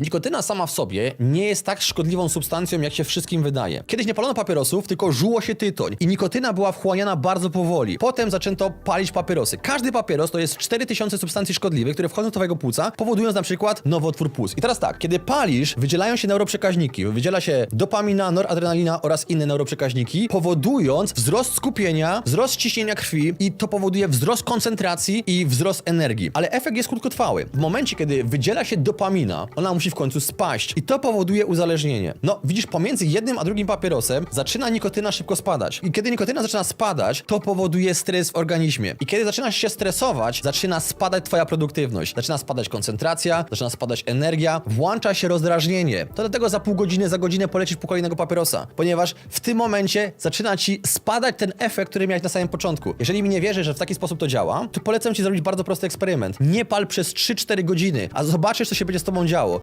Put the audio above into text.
Nikotyna sama w sobie nie jest tak szkodliwą substancją, jak się wszystkim wydaje. Kiedyś nie palono papierosów, tylko żuło się tytoń. I nikotyna była wchłaniana bardzo powoli. Potem zaczęto palić papierosy. Każdy papieros to jest 4000 substancji szkodliwych, które wchodzą do twojego płuca, powodując na przykład nowotwór płuc. I teraz tak, kiedy palisz, wydzielają się neuroprzekaźniki. Wydziela się dopamina, noradrenalina oraz inne neuroprzekaźniki, powodując wzrost skupienia, wzrost ciśnienia krwi i to powoduje wzrost koncentracji i wzrost energii. Ale efekt jest krótkotrwały. W momencie, kiedy wydziela się dopamina, ona musi w końcu spaść i to powoduje uzależnienie. No, widzisz, pomiędzy jednym a drugim papierosem zaczyna nikotyna szybko spadać. I kiedy nikotyna zaczyna spadać, to powoduje stres w organizmie. I kiedy zaczynasz się stresować, zaczyna spadać twoja produktywność. Zaczyna spadać koncentracja, zaczyna spadać energia, włącza się rozdrażnienie. To dlatego za pół godziny, za godzinę polecisz po kolejnego papierosa, ponieważ w tym momencie zaczyna ci spadać ten efekt, który miałeś na samym początku. Jeżeli mi nie wierzysz, że w taki sposób to działa, to polecam ci zrobić bardzo prosty eksperyment. Nie pal przez 3-4 godziny, a zobaczysz, co się będzie z tobą działo.